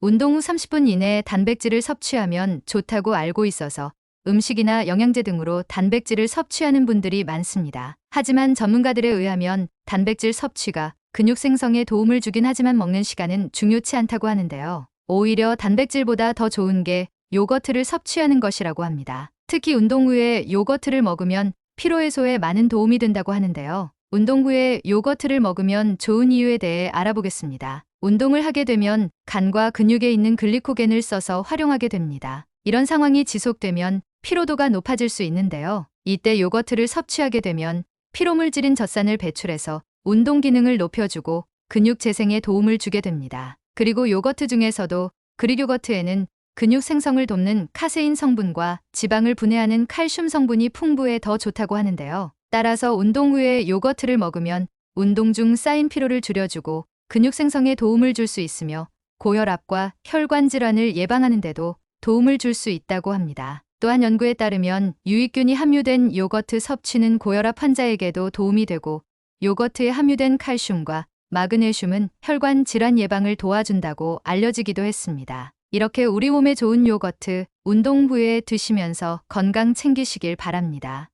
운동 후 30분 이내에 단백질을 섭취하면 좋다고 알고 있어서 음식이나 영양제 등으로 단백질을 섭취하는 분들이 많습니다. 하지만 전문가들에 의하면 단백질 섭취가 근육 생성에 도움을 주긴 하지만 먹는 시간은 중요치 않다고 하는데요. 오히려 단백질보다 더 좋은 게 요거트를 섭취하는 것이라고 합니다. 특히 운동 후에 요거트를 먹으면 피로 해소에 많은 도움이 된다고 하는데요. 운동 후에 요거트를 먹으면 좋은 이유에 대해 알아보겠습니다. 운동을 하게 되면 간과 근육에 있는 글리코겐을 써서 활용하게 됩니다. 이런 상황이 지속되면 피로도가 높아질 수 있는데요. 이때 요거트를 섭취하게 되면 피로물질인 젖산을 배출해서 운동 기능을 높여주고 근육 재생에 도움을 주게 됩니다. 그리고 요거트 중에서도 그릭 요거트에는 근육 생성을 돕는 카세인 성분과 지방을 분해하는 칼슘 성분이 풍부해 더 좋다고 하는데요. 따라서 운동 후에 요거트를 먹으면 운동 중 쌓인 피로를 줄여주고 근육 생성에 도움을 줄 수 있으며 고혈압과 혈관 질환을 예방하는 데도 도움을 줄 수 있다고 합니다. 또한 연구에 따르면 유익균이 함유된 요거트 섭취는 고혈압 환자에게도 도움이 되고 요거트에 함유된 칼슘과 마그네슘은 혈관 질환 예방을 도와준다고 알려지기도 했습니다. 이렇게 우리 몸에 좋은 요거트 운동 후에 드시면서 건강 챙기시길 바랍니다.